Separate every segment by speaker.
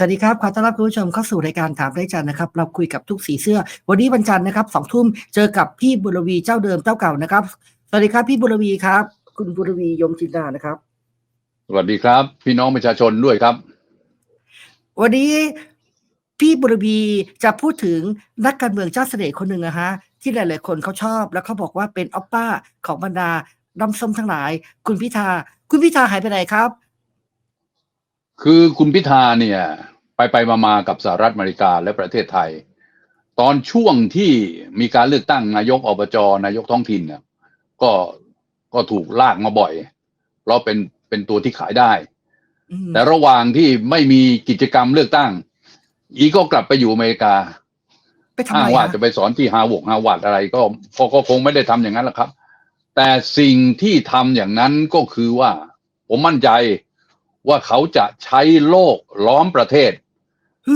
Speaker 1: สวัสดีครับ ขอต้อนรับคุณผู้ชมเข้าสู่รายการถามได้จันทร์นะครับ เราคุยกับทุกสีเสื้อ วันนี้วันจันทร์นะครับสองทุ่มเจอกับพี่บุรวีเจ้าเดิมเจ้าเก่านะครับ สวัสดีครับพี่บุรวีครับ คุณบุรวียมจินดานะครับ
Speaker 2: สวัสดีครับ พี่น้องประชาชนด้วยครับ
Speaker 1: วันนี้พี่บุรวีจะพูดถึงนักการเมืองเจ้าเสน่ห์คนหนึ่งนะฮะที่หลาย ๆ คนเขาชอบ แล้วเขาบอกว่าเป็นออปป้าของบรรดาดำส้มทั้งหลาย คุณพิธา คุณพิธาหายไปไหนครับ
Speaker 2: คือคุณพิธาเนี่ย ไปไปมามากับสหรัฐอเมริกาและประเทศไทย ตอนช่วงที่มีการเลือกตั้งนายกอบจนายกท้องถิ่นเนี่ยก็ก็ถูกลากมาบ่อย เพราะเป็นเป็นตัวที่ขายได้
Speaker 1: อืม
Speaker 2: แต่ระหว่างที่ไม่มีกิจกรรมเลือกตั้ง อีก็กลับไปอยู่อเมริกา
Speaker 1: ไปทำ
Speaker 2: อ้า
Speaker 1: ไม
Speaker 2: งว่า
Speaker 1: ฮะ
Speaker 2: จะไปสอนที่ฮาร์วาร์ดฮาร์วาร์ดอะไรก็ก็ก็คงไม่ได้ทำอย่างนั้นหรอกครับ แต่สิ่งที่ทำอย่างนั้นก็คือว่า ผมมั่นใจว่าเขาจะใช้โลกล้อมประเทศ
Speaker 1: เฮ้ย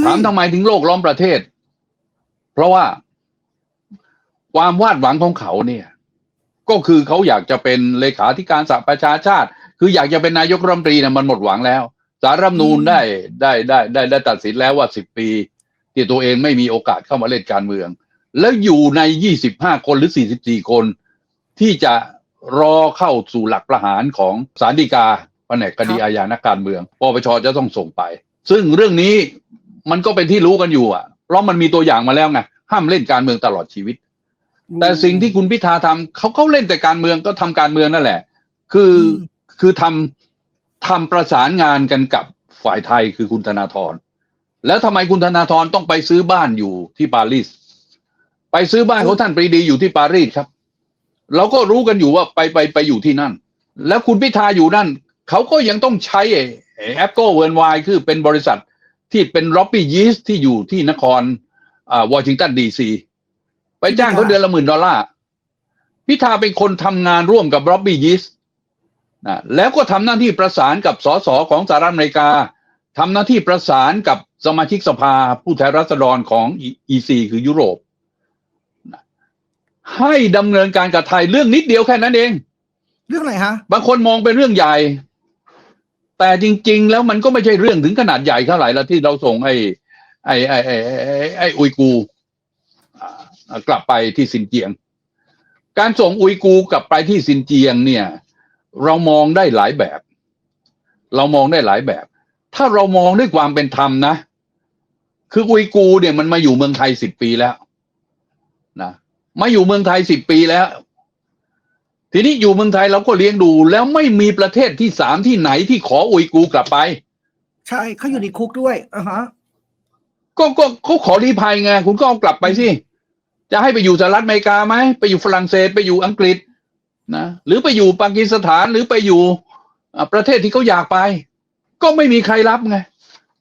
Speaker 2: ถามทำไมถึงโลกล้อมประเทศ เพราะว่าความวาดหวังของเขาเนี่ย ก็คือเขาอยากจะเป็นเลขาธิการสหประชาชาติ คืออยากจะเป็นนายกรัฐมนตรีเนี่ยมันหมดหวังแล้วสารรัฐธรรมนูญได้ได้ได้ได้ได้ตัดสินแล้วว่าสิบปี ที่ตัวเองไม่มีโอกาสเข้ามาเล่นการเมือง แล้วอยู่ในยี่สิบห้าคนหรือสี่สิบสี่คน ที่จะรอเข้าสู่หลักประหารของศาลฎีกาแผนกคดีอาญานักการเมืองปปชจะต้องส่งไป ซึ่งเรื่องนี้ มันก็เป็นที่รู้กันอยู่อะเพราะมันมีตัวอย่างมาแล้วไงห้ามเล่นการเมืองตลอดชีวิต แต่สิ่งที่คุณพิธาทำเขาเขาเล่นแต่การเมืองก็ทำการเมืองนั่นแหละ คืออคือทำทำประสานงานกันกับฝ่ายไทยคือคุณธนาธรแล้วทำไมคุณธนาธรต้องไปซื้อบ้านอยู่ที่ปารีสไปซื้อบ้านของท่านปรีดีอยู่ที่ปารีสครับ เราก็รู้กันอยู่ว่าไปไปไปอยู่ที่นั่น แล้วคุณพิธาอยู่นั่น เขาก็ยังต้องใช้แอปโก้เวิร์นไวคือเป็นบริษัท ที่เป็นล็อบบี้ยีสที่อยู่ที่นครอ่าวอชิงตันดีซีไปจ้างเขาเดือนละหมื่นดอลลาร์พิธาเป็นคนทำงานร่วมกับล็อบบี้ยีสนะแล้วก็ทำหน้าที่ประสานกับสสของสหรัฐอเมริกาทำหน้าที่ประสานกับสมาชิกสภาผู้แทนราษฎรของ EC คือยุโรป ให้ดำเนินการกับไทยเรื่องนิดเดียวแค่นั้นเอง
Speaker 1: เรื่องอะไรฮะ
Speaker 2: บางคนมองเป็นเรื่องใหญ่ แต่จริง ๆ แล้วมันก็ไม่ใช่เรื่องถึงขนาดใหญ่เท่าไหร่แล้วที่เราส่งไอ้ไอ้ไอ้ไอ้ไอ้อุยกูกลับไปที่ซินเจียง การส่งอุยกูกลับไปที่ซินเจียงเนี่ย เรามองได้หลายแบบ เรามองได้หลายแบบ ถ้าเรามองด้วยความเป็นธรรมนะ คืออุยกูเนี่ยมันมาอยู่เมืองไทยสิบปีแล้วนะมาอยู่เมืองไทยสิบปีแล้ว ทีนี้อยู่เมืองไทยเราก็เลี้ยงดู แล้วไม่มีประเทศที่สามที่ไหนที่ขออุยกูกลับไป
Speaker 1: ใช่เขาอยู่ในคุกด้วยอ่าฮะ
Speaker 2: ก็ก็เขาขอรีภัยไงคุณก็เอากลับไปสิจะให้ไปอยู่สหรัฐอเมริกาไหมไปอยู่ฝรั่งเศสไปอยู่อังกฤษนะหรือไปอยู่ปากีสถานหรือไปอยู่อะประเทศที่เขาอยากไป ก็ไม่มีใครรับไง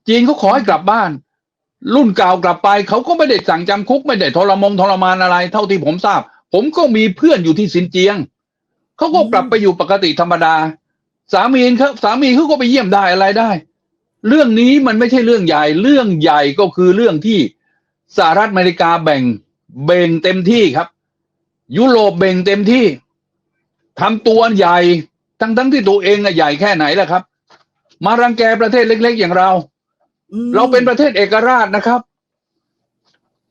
Speaker 2: จีนเขาขอให้กลับบ้าน รุ่นเก่ากลับไปเขาก็ไม่ได้สั่งจำคุกไม่ได้ทรมงทรมานอะไร เท่าที่ผมทราบ ผมก็มีเพื่อนอยู่ที่ซินเจียง เขาก็กลับไปอยู่ปกติธรรมดา สามีเขาสามีเขาก็ไปเยี่ยมได้อะไรได้ เรื่องนี้มันไม่ใช่เรื่องใหญ่ เรื่องใหญ่ก็คือเรื่องที่สหรัฐอเมริกาแบ่งเบ่งเต็มที่ครับ ยุโรปเบ่งเต็มที่ทำตัวใหญ่ทั้งทั้งที่ตัวเองอะใหญ่แค่ไหนล่ะครับ มารังแกประเทศเล็ก ๆ อย่างเรา
Speaker 1: อืม
Speaker 2: เราเป็นประเทศเอกราชนะครับ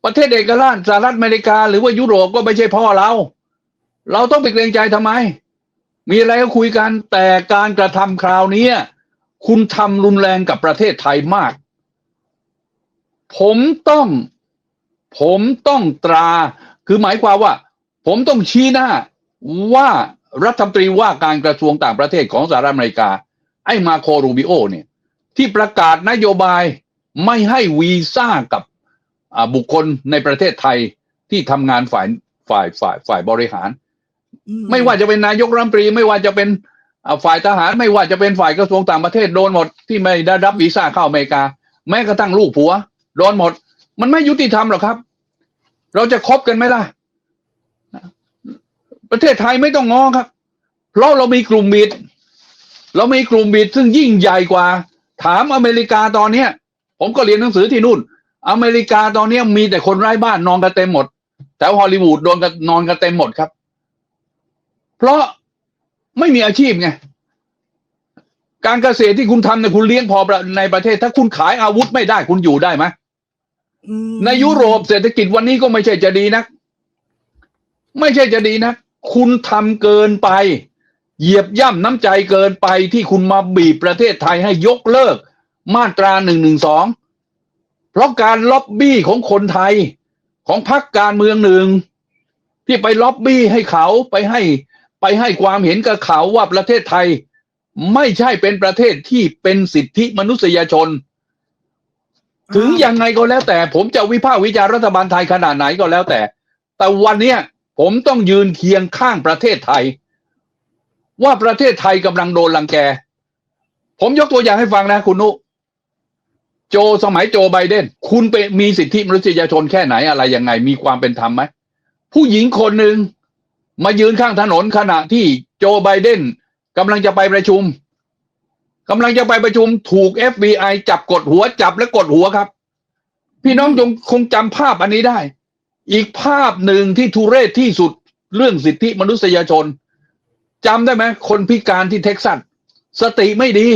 Speaker 2: ประเทศเอกราชสหรัฐอเมริกา หรือว่ายุโรปก็ไม่ใช่พ่อเรา เราต้องไปเกรงใจทำไม มีอะไรก็คุยกันแต่การกระทำคราวนี้คุณทำรุนแรงกับประเทศไทยมาก ผมต้อง ผมต้องตรา คือหมายความว่า ผมต้องชี้หน้าว่ารัฐมนตรีว่าการกระทรวงต่างประเทศของสหรัฐอเมริกา ไอ้มาโครูบิโอเนี่ย ที่ประกาศนโยบายไม่ให้วีซ่ากับบุคคลในประเทศไทยที่ทำงานฝ่ายฝ่ายฝ่ายฝ่ายบริหาร ไม่ว่าจะเป็นนายกรัฐมนตรี ไม่ว่าจะเป็นฝ่ายทหาร ไม่ว่าจะเป็นฝ่ายกระทรวงต่างประเทศโดนหมดที่ไม่ได้รับวีซ่าเข้าอเมริกา แม้กระทั่งลูกผัว โดนหมด มันไม่ยุติธรรมหรอกครับ เราจะคบกันไหมล่ะ ประเทศไทยไม่ต้องง้อครับ เพราะเรามีกลุ่มบิด เรามีกลุ่มบิดซึ่งยิ่งใหญ่กว่า ถามอเมริกาตอนเนี้ย ผมก็เรียนหนังสือที่นู่น อเมริกาตอนเนี้มีแต่คนไร้บ้านนอนกันเต็มหมดแถวฮอลลีวูดโดนกันนอนกันเต็มหมดครับ เพราะไม่มีอาชีพไงการเกษตรที่คุณทำเนี่ยคุณเลี้ยงพอในประเทศ ถ้าคุณขายอาวุธไม่ได้คุณอยู่ได้ไหม
Speaker 1: อืม
Speaker 2: ในยุโรปเศรษฐกิจวันนี้ก็ไม่ใช่จะดีนะไม่ใช่จะดีนะคุณทำเกินไป เหยียบย่ำน้ำใจเกินไปที่คุณมาบีบประเทศไทยให้ยกเลิก มาตราหนึ่งหนึ่งสองเพราะการล็อบบี้ของคนไทยของพรรคการเมืองหนึ่งที่ไปล็อบบี้ให้เขาไปให้ ไปให้ความเห็นกับเขาว่าประเทศไทยไม่ใช่เป็นประเทศที่เป็นสิทธิมนุษยชน ถึงยังไงก็แล้วแต่ ผมจะวิพากษ์วิจารณ์รัฐบาลไทยขนาดไหนก็แล้วแต่ แต่วันเนี้ยผมต้องยืนเคียงข้างประเทศไทย ว่าประเทศไทยกำลังโดนลังแก ผมยกตัวอย่างให้ฟังนะคุณนุ โจสมัยโจไบเดน คุณไปมีสิทธิมนุษยชนแค่ไหนอะไรยังไง มีความเป็นธรรมไหมผู้หญิงคนหนึ่ง มายืนข้างถนนขณะที่โจไบเดนกำลังจะไปประชุมกำลังจะไปประชุมถูก FBI จับกดหัวจับและกดหัวครับ พี่น้องจงคงจำภาพอันนี้ได้ อีกภาพหนึ่งที่ทุเรศที่สุดเรื่องสิทธิมนุษยชนจำได้ไหมคนพิการที่เท็กซัสสติไม่ดี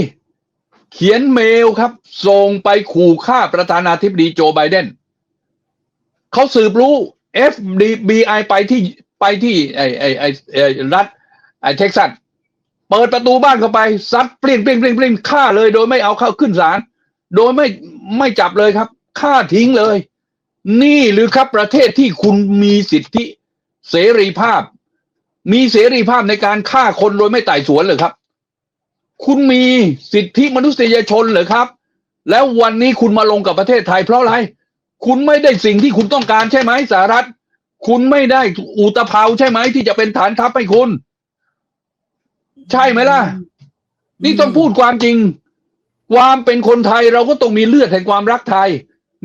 Speaker 2: เขียนเมลครับส่งไปขู่ฆ่าประธานาธิบดีโจไบเดนเขาสืบรู้ FBI ไปที่ ไปที่ไอ้ไอ้ไอ้ไอรัฐไอ้เท็กซัสเปิดประตูบ้านเข้าไปซัดเปลี่ยนเปลี่ยนเปลี่ยนเปลี่ยนฆ่าเลย โดยไม่เอาเข้าขึ้นศาลโดยไม่ไม่จับเลยครับฆ่าทิ้งเลย นี่หรือครับประเทศที่คุณมีสิทธิเสรีภาพ มีเสรีภาพในการฆ่าคนโดยไม่ไต่สวนเหรอครับ คุณมีสิทธิมนุษยชนเหรอครับ แล้ววันนี้คุณมาลงกับประเทศไทยเพราะอะไร คุณไม่ได้สิ่งที่คุณต้องการใช่ไหมสหรัฐ คุณไม่ได้อุตภาใช่ไหมที่จะเป็นฐานทัพให้คุณ ใช่ไหมล่ะ นี่ต้องพูดความจริง ความเป็นคนไทยเราก็ต้องมีเลือดแห่งความรักไทย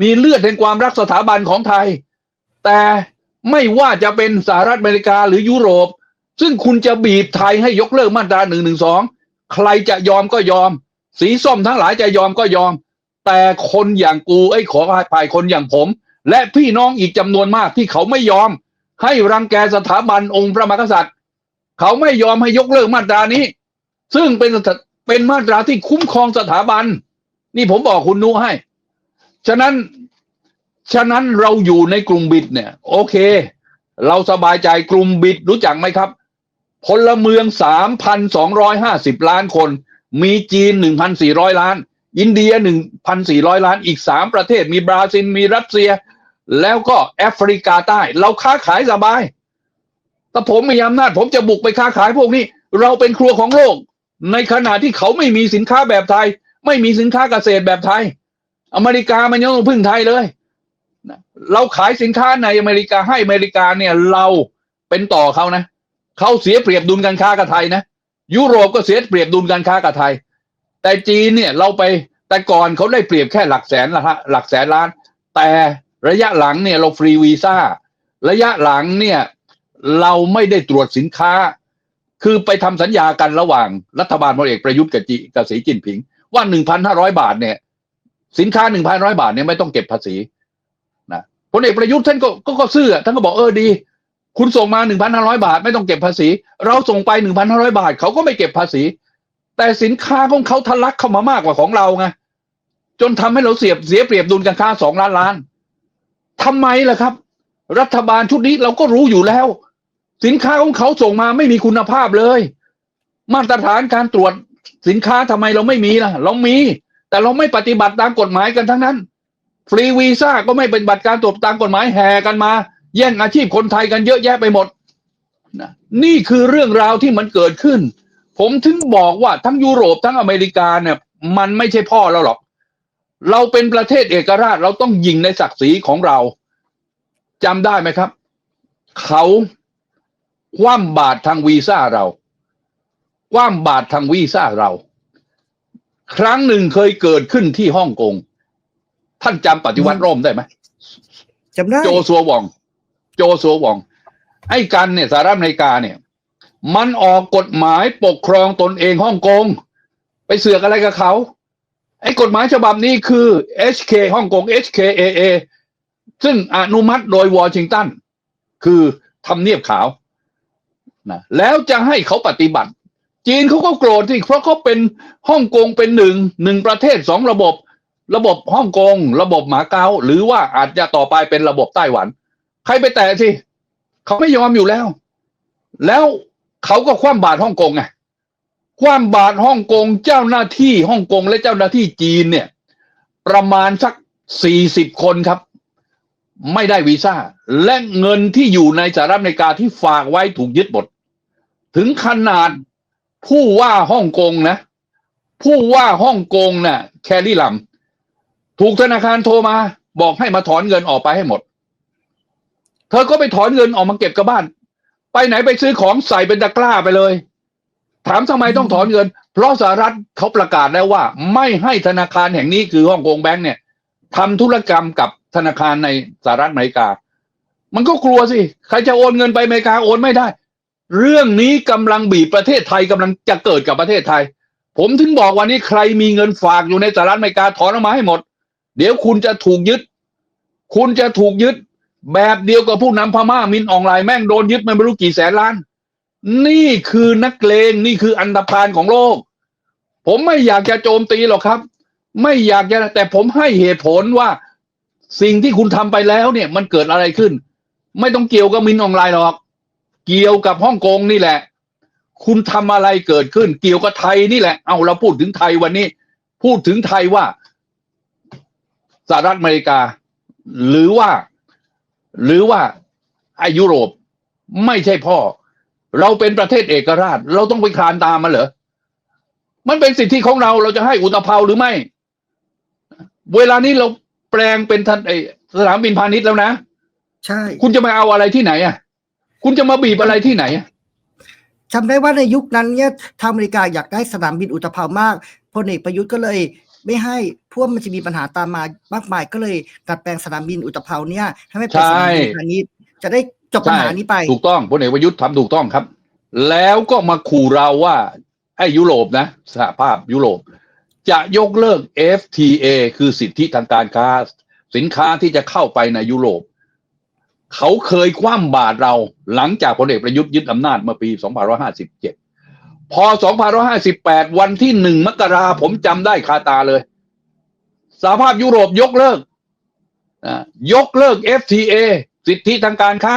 Speaker 2: มีเลือดแห่งความรักสถาบันของไทย แต่ไม่ว่าจะเป็นสหรัฐอเมริกาหรือยุโรป ซึ่งคุณจะบีบไทยให้ยกเลิกมาตราหนึ่งหนึ่งสองใครจะยอมก็ยอม สีส้มทั้งหลายจะยอมก็ยอม แต่คนอย่างกูไอ้ขอภัยคนอย่างผม และพี่น้องอีกจำนวนมากที่เขาไม่ยอม ให้รังแกสถาบันองค์พระมหากษัตริย์ เขาไม่ยอมให้ยกเลิกมาตรานี้ ซึ่งเป็นเป็นมาตราที่คุ้มครองสถาบัน นี่ผมบอกคุณนุให้ ฉะนั้นฉะนั้นเราอยู่ในกลุ่มบิดเนี่ย โอเค เราสบายใจกลุ่มบิดรู้จักไหมครับ พลเมือง 3,250 ล้านคน มีจีน 1,400 ล้าน อินเดีย1,400ล้านอีก3ประเทศมีบราซิลมีรัสเซีย แล้วก็แอฟริกาใต้ เราค้าขายสบายถ้าผมมีอำนาจผมจะบุกไปค้าขายพวกนี้ เราเป็นครัวของโลก ในขณะที่เขาไม่มีสินค้าแบบไทย ไม่มีสินค้าเกษตรแบบไทย อเมริกามันยังต้องพึ่งไทยเลยเราขายสินค้าในอเมริกาให้อเมริกาเนี่ยเราเป็นต่อเขานะเขาเสียเปรียบดุลการค้ากับไทยนะ ยุโรปก็เสียเปรียบดุลการค้ากับไทย แต่จีนเนี่ยเราไปแต่ก่อนเขาได้เปรียบแค่หลักแสนละฮะหลักแสนล้าน แต่ระยะหลังเนี่ยเราฟรีวีซ่า ระยะหลังเนี่ยเราไม่ได้ตรวจสินค้า คือไปทำสัญญากันระหว่างรัฐบาลพลเอกประยุทธ์กับจีกับสีจิ้นผิง ว่าหนึ่งพันห้าร้อยบาทเนี่ย สินค้าหนึ่งพันร้อยบาทเนี่ยไม่ต้องเก็บภาษีนะพลเอกประยุทธ์ท่านก็ก็ก็ซื่อท่านก็บอกเออดี คุณส่งมาหนึ่งพันห้าร้อยบาท ไม่ต้องเก็บภาษี เราส่งไปหนึ่งพันห้าร้อยบาท เขาก็ไม่เก็บภาษี แต่สินค้าของเขาทะลักเข้ามามากกว่าของเราไงจนทำให้เราเสียเสียเปรียบดุลการค้าสองล้านล้านทำไมล่ะครับ รัฐบาลชุดนี้เราก็รู้อยู่แล้ว สินค้าของเขาส่งมาไม่มีคุณภาพเลย มาตรฐานการตรวจสินค้าทำไมเราไม่มีล่ะ เรามี แต่เราไม่ปฏิบัติตามกฎหมายกันทั้งนั้น ฟรีวีซ่าก็ไม่ปฏิบัติการตรวจตามกฎหมายแห่กันมา แย่งอาชีพคนไทยกันเยอะแยะไปหมดนี่คือเรื่องราวที่มันเกิดขึ้น ผมถึงบอกว่าทั้งยุโรปทั้งอเมริกาเนี่ย มันไม่ใช่พ่อเราหรอก เราเป็นประเทศเอกราชเราต้องยิงในศักดิ์ศรีของเราจำได้ไหมครับ เขาคว่ำบาตรทางวีซ่าเราคว่ำบาตรทางวีซ่าเรา ครั้งหนึ่งเคยเกิดขึ้นที่ฮ่องกงท่านจำปฏิวัติร่มได้ไหม
Speaker 1: จำได้
Speaker 2: โจซัววอง โจซัววอง ไอ้กันเนี่ยสหรัฐอเมริกาเนี่ย มันออกกฎหมายปกครองตนเองฮ่องกง ไปเสือกอะไรกับเขา ไอ้กฎหมายฉบับนี้คือ HK ฮ่องกง HKAA ซึ่งอนุมัติโดยวอชิงตัน คือทำเนียบขาวนะแล้วจะให้เขาปฏิบัติ จีนเขาก็โกรธที่เพราะเขาเป็นฮ่องกงเป็นหนึ่งหนึ่งประเทศสองระบบ ระบบฮ่องกง ระบบหมาเก๊าหรือว่าอาจจะต่อไปเป็นระบบไต้หวัน ใครไปแตะสิเขาไม่ยอมอยู่แล้ว แล้ว เขาก็คว่ำบาตรฮ่องกงไงคว่ำบาตรฮ่องกงเจ้าหน้าที่ฮ่องกงและเจ้าหน้าที่จีนเนี่ย ประมาณสักสี่สิบคนครับ ไม่ได้วีซ่า และเงินที่อยู่ในสหรัฐอเมริกาที่ฝากไว้ถูกยึดหมด ถึงขนาดผู้ว่าฮ่องกงนะ ผู้ว่าฮ่องกงน่ะ แคลรี่ลัมถูกธนาคารโทรมา บอกให้มาถอนเงินออกไปให้หมด เธอก็ไปถอนเงินออกมาเก็บกับบ้าน ไปไหนไปซื้อของใส่เป็นตะกร้าไปเลย ถามทำไมต้องถอนเงิน เพราะสหรัฐเขาประกาศแล้วว่า ไม่ให้ธนาคารแห่งนี้คือฮ่องกงแบงก์เนี่ยทำธุรกรรมกับธนาคารในสหรัฐอเมริกา มันก็กลัวสิ ใครจะโอนเงินไปอเมริกาโอนไม่ได้ เรื่องนี้กำลังบีบประเทศไทยกำลังจะเกิดกับประเทศไทย ผมถึงบอกวันนี้ใครมีเงินฝากอยู่ในสหรัฐอเมริกาถอนออกมาให้หมด เดี๋ยวคุณจะถูกยึด คุณจะถูกยึด แบบเดียวกับผู้นำพม่ามินออนไลน์แม่งโดนยึดไม่รู้กี่แสนล้าน นี่คือนักเลงนี่คืออันดับพานของโลก ผมไม่อยากจะโจมตีหรอกครับ ไม่อยากจะแต่ผมให้เหตุผลว่าสิ่งที่คุณทำไปแล้วเนี่ย มันเกิดอะไรขึ้น ไม่ต้องเกี่ยวกับมินออนไลน์หรอก เกี่ยวกับฮ่องกงนี่แหละ คุณทำอะไรเกิดขึ้น เกี่ยวกับไทยนี่แหละ เอาเราพูดถึงไทยวันนี้ พูดถึงไทยว่าสหรัฐอเมริกา หรือว่า หรือว่าไอยุโรปไม่ใช่พ่อ เราเป็นประเทศเอกราช เราต้องไปคลานตามมันเหรอ มันเป็นสิทธิของเราเราจะให้อุตภาวหรือไม่ เวลานี้เราแปลงเป็นทันไอสนามบินพาณิชย์แล้วนะ
Speaker 1: ใช่
Speaker 2: คุณจะมาเอาอะไรที่ไหนอะ คุณจะมาบีบอะไรที่ไหนอะ
Speaker 1: จำได้ว่าในยุคนั้นเนี่ยทางอเมริกาอยากได้สนามบินอุตภาวมากพลเอกประยุทธ์ก็เลย ไม่ให้พวกมันจะมีปัญหาตามมามากมายก็เลยดัดแปลงสนามบินอุตภาวเนี่ยให้ไม่เป็นสนามบินพาณิชย์จะได้จบปัญหานี้ไป
Speaker 2: ถูกต้องพลเอกประยุทธ์ทำถูกต้องครับ แล้วก็มาขู่เราว่าไอ้ยุโรปนะสหภาพยุโรป จะยกเลิก FTA คือสิทธิทางการค้า สินค้าที่จะเข้าไปในยุโรป เขาเคยคว่ำบาตรเราหลังจากพลเอกประยุทธ์ยึดอำนาจเมื่อปี 2557 พอ2558 วันที่หนึ่งมกราผมจำได้คาตาเลยสหภาพยุโรปยกเลิกอ่ายกเลิก FTA สิทธิทางการค้า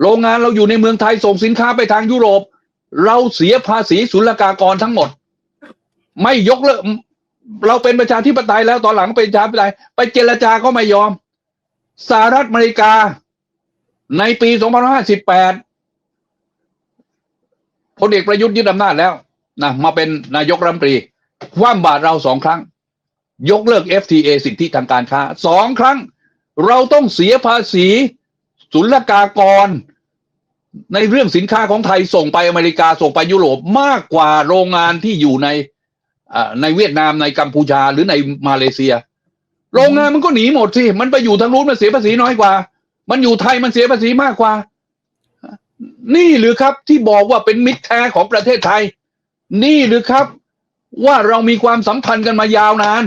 Speaker 2: โรงงานเราอยู่ในเมืองไทยส่งสินค้าไปทางยุโรป เราเสียภาษีศุลกากรทั้งหมด ไม่ยกเลิกเราเป็นประชาธิปไตยแล้วตอนหลังเป็นประชาธิปไตยไปเจรจาก็ไม่ยอมสหรัฐอเมริกา ในปี 2558 พลเอกประยุทธ์ยึดอำนาจแล้วนะมาเป็นนายกรัฐมนตรีคว่ำบาตรเราสองครั้ง ยกเลิก FTA สิทธิทางการค้าสองครั้ง เราต้องเสียภาษีศุลกากร ในเรื่องสินค้าของไทยส่งไปอเมริกาส่งไปยุโรปมากกว่าโรงงานที่อยู่ในในเวียดนามในกัมพูชาหรือในมาเลเซีย โรงงานมันก็หนีหมดสิมันไปอยู่ทางนู้นมันเสียภาษีน้อยกว่า มันอยู่ไทยมันเสียภาษีมากกว่า นี่หรือครับที่บอกว่าเป็นมิตรแท้ของประเทศไทย นี่หรือครับว่าเรามีความสัมพันธ์กันมายาวนาน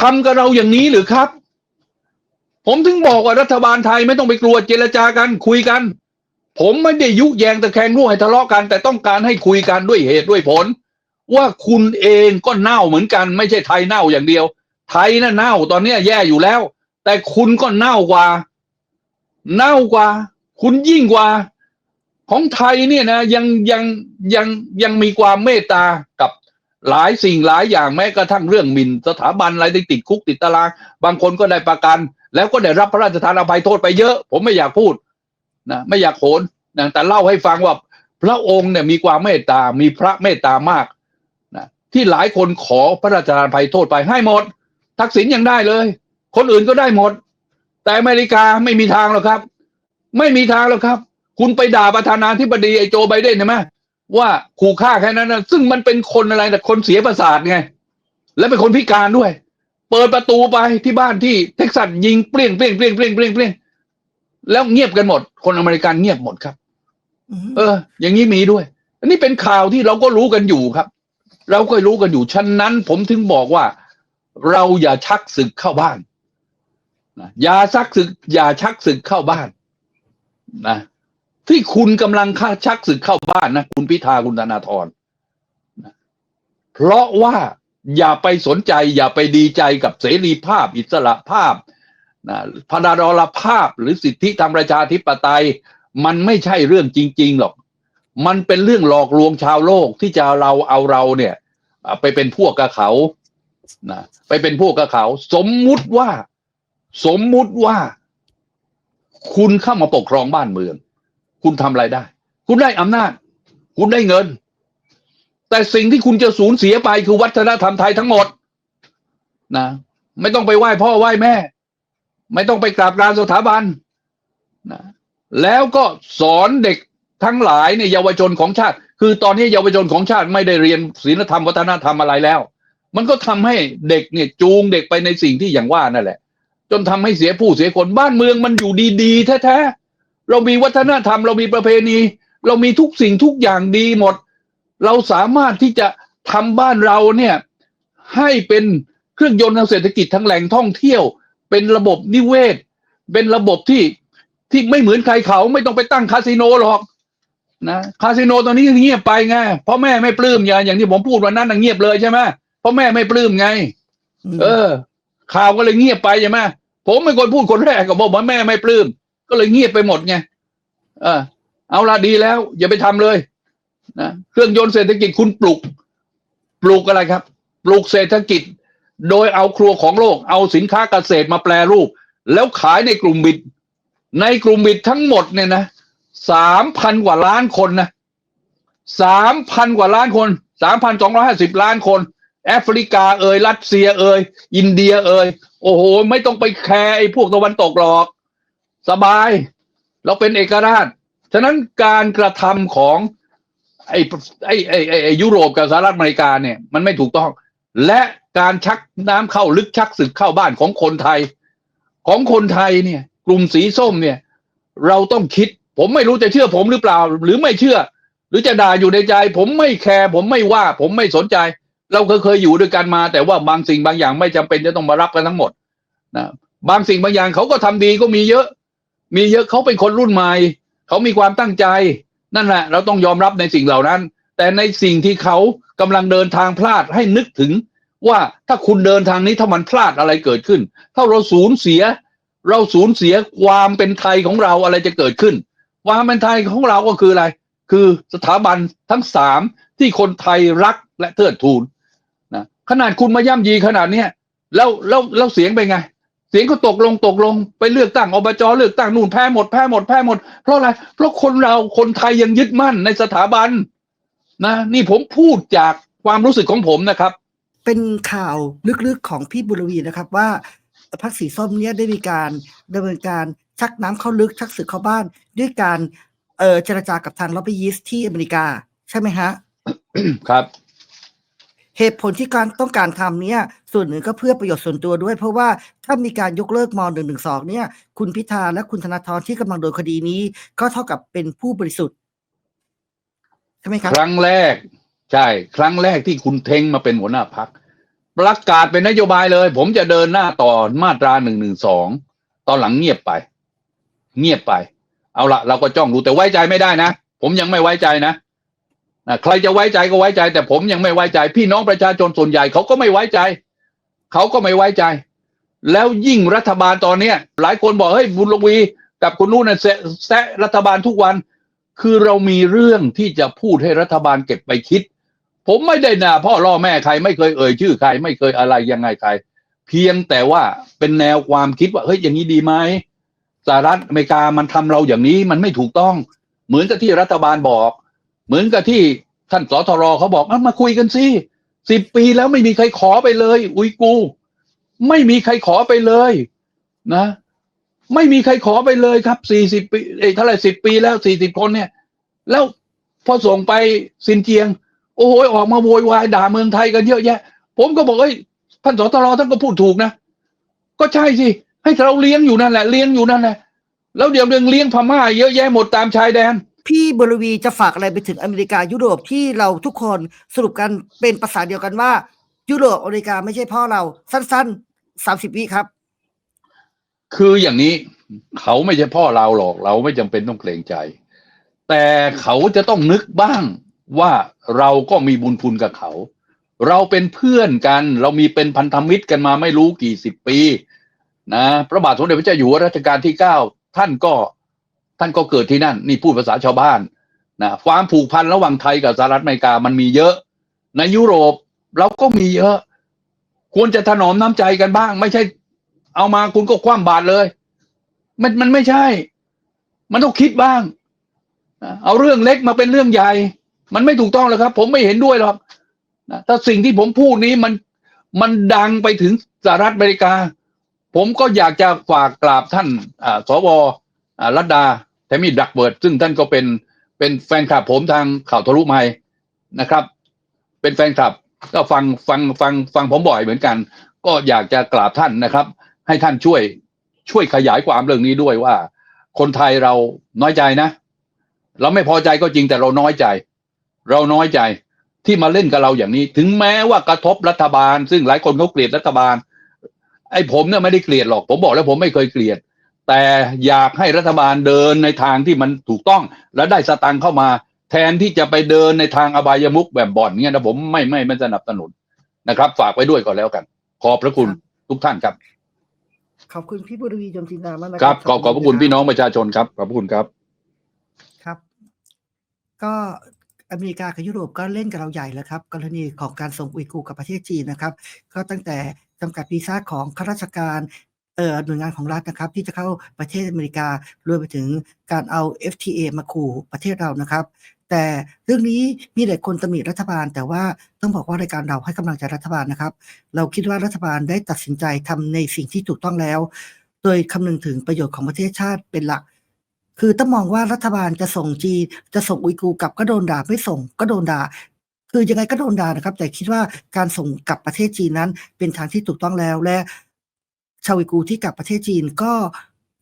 Speaker 2: ทำกับเราอย่างนี้หรือครับ ผมถึงบอกว่ารัฐบาลไทยไม่ต้องไปกลัวเจรจากันคุยกัน ผมไม่ได้ยุแยงตะแคงรั่วให้ทะเลาะกัน แต่ต้องการให้คุยกันด้วยเหตุด้วยผล ว่าคุณเองก็เน่าเหมือนกัน ไม่ใช่ไทยเน่าอย่างเดียว ไทยน่ะเน่าตอนนี้แย่อยู่แล้ว แต่คุณก็เน่ากว่า เน่ากว่า คุณยิ่งกว่าของไทยเนี่ยนะยังยังยังยังมีความเมตตากับหลายสิ่งหลายอย่างแม้กระทั่งเรื่องหมิ่นสถาบันอะไรติดคุกติดตาราง บางคนก็ได้ประกัน แล้วก็ได้รับพระราชทานอภัยโทษไปเยอะ ผมไม่อยากพูดนะไม่อยากโหนนะแต่เล่าให้ฟังว่า พระองค์เนี่ยมีความเมตตา มีพระเมตตามากนะที่หลายคนขอพระราชทานอภัยโทษไปให้หมด ทักษิณยังได้เลย คนอื่นก็ได้หมด แต่อเมริกาไม่มีทางหรอกครับ ไม่มีทางหรอกครับ คุณไปด่าประธานาธิบดีไอ้โจไบเดนใช่ไหมว่าขู่ฆ่าแค่นั้นนะซึ่งมันเป็นคนอะไรแต่คนเสียประสาทไง และเป็นคนพิการด้วย เปิดประตูไปที่บ้านที่เท็กซัสยิงเปรี้ยงเปรี้ยงเปรี้ยงเปรี้ยงเปรี้ยงเปรี้ยงแล้วเงียบกันหมด คนอเมริกันเงียบหมดครับเออ อย่างนี้มีด้วย อันนี้เป็นข่าวที่เราก็รู้กันอยู่ครับ เราก็รู้กันอยู่ฉะนั้น ผมถึงบอกว่า เราอย่าชักศึกเข้าบ้านนะอย่าชักศึก อย่าชักศึกเข้าบ้าน นะที่คุณกำลังค่าชักศึกเข้าบ้านนะ คุณพิธาคุณธนาธรนะเพราะว่าอย่าไปสนใจ อย่าไปดีใจกับเสรีภาพ อิสระภาพนะพดารลภาพหรือสิทธิทางประชาธิปไตย มันไม่ใช่เรื่องจริง ๆ หรอก มันเป็นเรื่องหลอกลวงชาวโลกที่จะเราเอาเราเนี่ย ไปเป็นพวกกับเขานะไปเป็นพวกกับเขา สมมุติว่า สมมุติว่า คุณเข้ามาปกครองบ้านเมือง คุณทำอะไรได้ คุณได้อำนาจ คุณได้เงิน แต่สิ่งที่คุณจะสูญเสียไปคือวัฒนธรรมไทยทั้งหมดนะไม่ต้องไปไหว้พ่อไหว้แม่ ไม่ต้องไปกราบกานสถาบันนะแล้วก็สอนเด็กทั้งหลายในเยาวชนของชาติ คือตอนนี้เยาวชนของชาติไม่ได้เรียนศีลธรรมวัฒนธรรมอะไรแล้ว มันก็ทำให้เด็กเนี่ยจูงเด็กไปในสิ่งที่อย่างว่านั่นแหละ จนทำให้เสียผู้เสียคนบ้านเมืองมันอยู่ดีๆแท้ๆเรามีวัฒนธรรม เรามีประเพณี เรามีทุกสิ่งทุกอย่างดีหมด เราสามารถที่จะทำบ้านเราเนี่ยให้เป็นเครื่องยนต์ทางเศรษฐกิจทางแหล่งท่องเที่ยว เป็นระบบนิเวศ เป็นระบบที่ที่ไม่เหมือนใครเขาไม่ต้องไปตั้งคาสิโนหรอกนะคาสิโนตอนนี้เงียบไปไงเพราะแม่ไม่ปลื้มอย่างอย่างที่ผมพูดวันนั้นเงียบเลยใช่ไหมเพราะแม่ไม่ปลื้มไง เออ ข่าวก็เลยเงียบไปใช่ไหม ผมเป็นคนพูดคนแรกก็บอกว่าแม่ไม่ปลื้มก็เลยเงียบไปหมดไงเออเอาละดีแล้ว อย่าไปทำเลยนะเครื่องยนต์เศรษฐกิจคุณปลูกปลูกอะไรครับ ปลูกเศรษฐกิจ โดยเอาครัวของโลก เอาสินค้าเกษตรมาแปลรูป แล้วขายในกลุ่มบิด ในกลุ่มบิดทั้งหมดเนี่ยนะสามพันกว่าล้านคนนะสามพันกว่าล้านคนสามพันสองร้อยห้าสิบล้านคน แอฟริกาเอ่ยรัสเซียเอ่ยอินเดียเอ่ย โอ้โห ไม่ต้องไปแคร์ไอ้พวกตะวันตกหรอก สบาย เราเป็นเอกราช ฉะนั้นการกระทำของไอ้ไอ้ไอ้ไอ้ไอ้ยุโรปกับสหรัฐอเมริกาเนี่ย มันไม่ถูกต้อง และการชักน้ำเข้าลึกชักศึกเข้าบ้านของคนไทย ของคนไทยเนี่ย กลุ่มสีส้มเนี่ย เราต้องคิด ผมไม่รู้จะเชื่อผมหรือเปล่า หรือไม่เชื่อ หรือจะด่าอยู่ในใจ ผมไม่แคร์ผมไม่ว่า ผมไม่สนใจ เราเคยเคยอยู่ด้วยกันมา แต่ว่าบางสิ่งบางอย่างไม่จำเป็นจะต้องมารับกันทั้งหมดนะบางสิ่งบางอย่างเขาก็ทำดีก็มีเยอะ มีเยอะเขาเป็นคนรุ่นใหม่เขามีความตั้งใจ นั่นแหละ เราต้องยอมรับในสิ่งเหล่านั้น แต่ในสิ่งที่เขากำลังเดินทางพลาดให้นึกถึง ว่าถ้าคุณเดินทางนี้ถ้ามันพลาดอะไรเกิดขึ้น ถ้าเราสูญเสีย เราสูญเสียความเป็นไทยของเราอะไรจะเกิดขึ้นความเป็นไทยของเราก็คืออะไร คือสถาบันทั้งสามที่คนไทยรักและเทิดทูน ขนาดคุณมาย่ำยีขนาดเนี้ยแล้วแล้วแล้วเสียงเป็นไง เสียงก็ตกลงตกลงไปเลือกตั้งอบจเลือกตั้งนู่นแพ้หมดแพ้หมดแพ้หมด เพราะอะไร เพราะคนเราคนไทยยังยึดมั่นในสถาบันนะนี่ผมพูดจากความรู้สึกของผมนะครับ
Speaker 1: เป็นข่าวลึกๆของพี่บุรวีนะครับว่าพรรคสีส้มเนี่ยได้มีการดำเนินการชักน้ำเข้าลึกชักศึกเข้าบ้าน ด้วยการเอ่อเจรจากับทางล็อบบี้ยิสต์ที่อเมริกา ใช่ไหมฮะ
Speaker 2: ครับ
Speaker 1: เหตุผลที่การต้องการทำเนี่ยส่วนหนึ่งก็เพื่อประโยชน์ส่วนตัวด้วย เพราะว่าถ้ามีการยกเลิกม .112 เนี่ย คุณพิธาและคุณธนาธรที่กำลังโดนคดีนี้ ก็เท่ากับเป็นผู้บริสุทธิ์ใช่ไหมครับ
Speaker 2: ครั้งแรก ใช่ ครั้งแรกที่คุณเทงมาเป็นหัวหน้าพัก ประกาศเป็นนโยบายเลย ผมจะเดินหน้าต่อมาตราหนึ่งหนึ่งสองตอนหลังเงียบไป เงียบไป เอาละเราก็จ้องดูแต่ไว้ใจไม่ได้นะ ผมยังไม่ไว้ใจนะนะ ใครจะไว้ใจก็ไว้ใจ แต่ผมยังไม่ไว้ใจ พี่น้องประชาชนส่วนใหญ่เขาก็ไม่ไว้ใจเขาก็ไม่ไว้ใจ แล้วยิ่งรัฐบาลตอนเนี้ย หลายคนบอกเฮ้ยบุญลวีกับคุณนู่นน่ะแซะแซะรัฐบาลทุกวัน คือเรามีเรื่องที่จะพูดให้รัฐบาลเก็บไปคิด ผมไม่ได้ด่าพ่อล่อแม่ใครไม่เคยเอ่ยชื่อใคร ไม่เคยอะไรยังไงใคร เพียงแต่ว่าเป็นแนวความคิดว่าเฮ้ยอย่างนี้ดีไหมสหรัฐอเมริกามันทำเราอย่างนี้มันไม่ถูกต้อง เหมือนกับที่รัฐบาลบอก เหมือนกับที่ท่านสทรเขาบอกอมาคุยกันสิสิบปีแล้วไม่มีใครขอไปเลย อุยกู ไม่มีใครขอไปเลยนะ ไม่มีใครขอไปเลยครับสี่สิบปีเอ้เท่าไรสิบปีแล้วสี่สิบคนเนี่ย แล้วพอส่งไปซินเจียง โอ้โหออกมาโวยวายด่าเมืองไทยกันเยอะแยะ ผมก็บอกเอ้ยท่านสตรท่านก็พูดถูกนะ ก็ใช่สิ ให้เราเลี้ยงอยู่นั่นแหละเลี้ยงอยู่นั่นแหละแล้วเดี๋ยวเรื่องเลี้ยงพม่าเยอะแยะหมดตามชายแดน
Speaker 1: พี่บรวีจะฝากอะไรไปถึงอเมริกายุโรปที่เราทุกคนสรุปกันเป็นภาษาเดียวกันว่า ยุโรปอเมริกาไม่ใช่พ่อเราสั้นๆสามสิบวิครับ
Speaker 2: คืออย่างนี้เขาไม่ใช่พ่อเราหรอก เราไม่จำเป็นต้องเกรงใจ แต่เขาจะต้องนึกบ้างว่าเราก็มีบุญคุณกับเขา เราเป็นเพื่อนกัน เรามีเป็นพันธมิตรกันมาไม่รู้กี่สิบปีนะพระบาทสมเด็จพระเจ้าอยู่หัวรัชกาลที่เก้าท่านก็ ท่านก็เกิดที่นั่น นี่พูดภาษาชาวบ้านนะความผูกพันระหว่างไทยกับสหรัฐอเมริกามันมีเยอะ ในยุโรปเราก็มีเยอะ ควรจะถนอมน้ำใจกันบ้าง ไม่ใช่ เอามาคุณก็คว่ำบาตรเลย มันมันไม่ใช่ มันต้องคิดบ้างเอาเรื่องเล็กมาเป็นเรื่องใหญ่ มันไม่ถูกต้องเลยครับ ผมไม่เห็นด้วยหรอกถ้าสิ่งที่ผมพูดนี้มันมันดังไปถึงสหรัฐอเมริกา ผมก็อยากจะฝากกราบท่านสวรัตดา แทมิดดักเบิร์ดซึ่งท่านก็เป็นเป็นแฟนคลับผมทางข่าวทะลุไมค์นะครับ เป็นแฟนคลับก็ฟังฟังฟังฟังผมบ่อยเหมือนกัน ก็อยากจะกราบท่านนะครับ ให้ท่านช่วยช่วยขยายความเรื่องนี้ด้วยว่า คนไทยเราน้อยใจนะ เราไม่พอใจก็จริงแต่เราน้อยใจ เราน้อยใจที่มาเล่นกับเราอย่างนี้ ถึงแม้ว่ากระทบรัฐบาล ซึ่งหลายคนเขาเกลียดรัฐบาล ไอ้ผมเนี่ยไม่ได้เกลียดหรอก ผมบอกแล้วผมไม่เคยเกลียด แต่อยากให้รัฐบาลเดินในทางที่มันถูกต้อง และได้สตังค์เข้ามา แทนที่จะไปเดินในทางอบายมุกแบบบ่อนเนี่ยนะผมไม่ไม่ไม่สนับสนุนนะครับ ฝากไว้ด้วยก่อนแล้วกัน ขอบพระคุณทุกท่านครับ
Speaker 1: ขอบคุณพี่บุรีจมจินดามากนะ
Speaker 2: ครับขอบขอบพระคุณพี่น้องประชาชนครับ ขอบพระคุณครับ
Speaker 1: ครับ ก็อเมริกากับยุโรปก็เล่นกับเราใหญ่แล้วครับ กรณีของการส่งอุยกูกับประเทศจีนนะครับ ก็ตั้งแต่จำกัดวีซ่าของข้าราชการ หน่วยงานของรัฐนะครับที่จะเข้าประเทศอเมริการวมไปถึงการเอา FTA มาขู่ประเทศเรานะครับ แต่เรื่องนี้มีหลายคนตำหนิรัฐบาล แต่ว่าต้องบอกว่ารายการเราให้กำลังใจรัฐบาลนะครับ เราคิดว่ารัฐบาลได้ตัดสินใจทำในสิ่งที่ถูกต้องแล้ว โดยคำนึงถึงประโยชน์ของประเทศชาติเป็นหลัก คือต้องมองว่ารัฐบาลจะส่งจีนจะส่งอุยกูกลับก็โดนด่าไม่ส่งก็โดนด่าคือยังไงก็โดนด่านะครับ แต่คิดว่าการส่งกลับประเทศจีนนั้นเป็นทางที่ถูกต้องแล้วและ ชาวอุยกูที่กลับประเทศจีนก็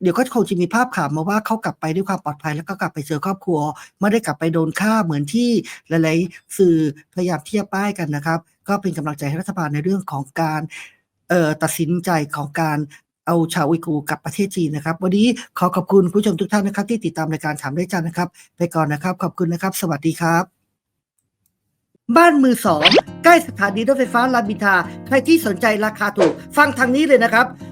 Speaker 1: เดี๋ยวก็คงจะมีภาพข่าวมาว่าเขากลับไปด้วยความปลอดภัยแล้วก็กลับไปเจอครอบครัว ไม่ได้กลับไปโดนฆ่าเหมือนที่หลายๆสื่อพยายามที่จะป้ายกันนะครับ ก็เป็นกำลังใจให้รัฐบาลในเรื่องของการเอ่อตัดสินใจของการเอาชาวอุยกูกลับประเทศจีนนะครับ วันนี้ขอขอบคุณผู้ชมทุกท่านนะครับ ที่ติดตามรายการถามได้จันนะครับ ไปก่อนนะครับ ขอบคุณนะครับ สวัสดีครับ บ้านมือสองใกล้สถานีรถไฟฟ้ารามอินทราใครที่สนใจราคาถูก ฟังทางนี้เลยนะครับ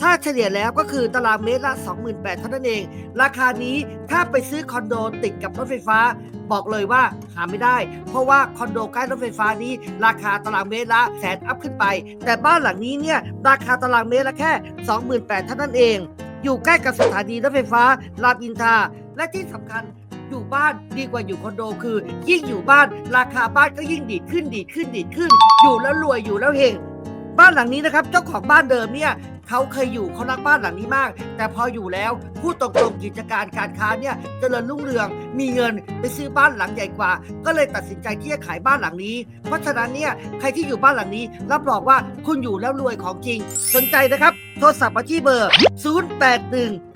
Speaker 1: ถ้าเฉลี่ยแล้วก็คือตารางเมตรละ 28,000เท่านั้นเอง ราคานี้ถ้าไปซื้อคอนโดติดกับรถไฟฟ้า บอกเลยว่าหาไม่ได้ เพราะว่าคอนโดใกล้รถไฟฟ้านี้ ราคาตารางเมตรละแสนอัพขึ้นไป แต่บ้านหลังนี้เนี่ยราคาตารางเมตรละแค่ 28,000เท่านั้นเอง อยู่ใกล้กับสถานีรถไฟฟ้ารามอินทราและที่สำคัญอยู่บ้านดีกว่าอยู่คอนโดคือ ยิ่งอยู่บ้านราคาบ้านก็ยิ่งดีดขึ้นดีดขึ้นดีดขึ้น อยู่แล้วรวยอยู่แล้วเฮง บ้านหลังนี้นะครับ เจ้าของบ้านเดิมเนี่ยเขาเคยอยู่เขารักบ้านหลังนี้มาก แต่พออยู่แล้วผู้ตรงๆกิจการการค้าเนี่ยเจริญรุ่งเรือง มีเงินไปซื้อบ้านหลังใหญ่กว่า ก็เลยตัดสินใจที่จะขายบ้านหลังนี้ เพราะฉะนั้นเนี่ยใครที่อยู่บ้านหลังนี้ รับรองว่าคุณอยู่แล้วรวยของจริง สนใจนะครับ โทรศัพท์มาที่เบอร์ 081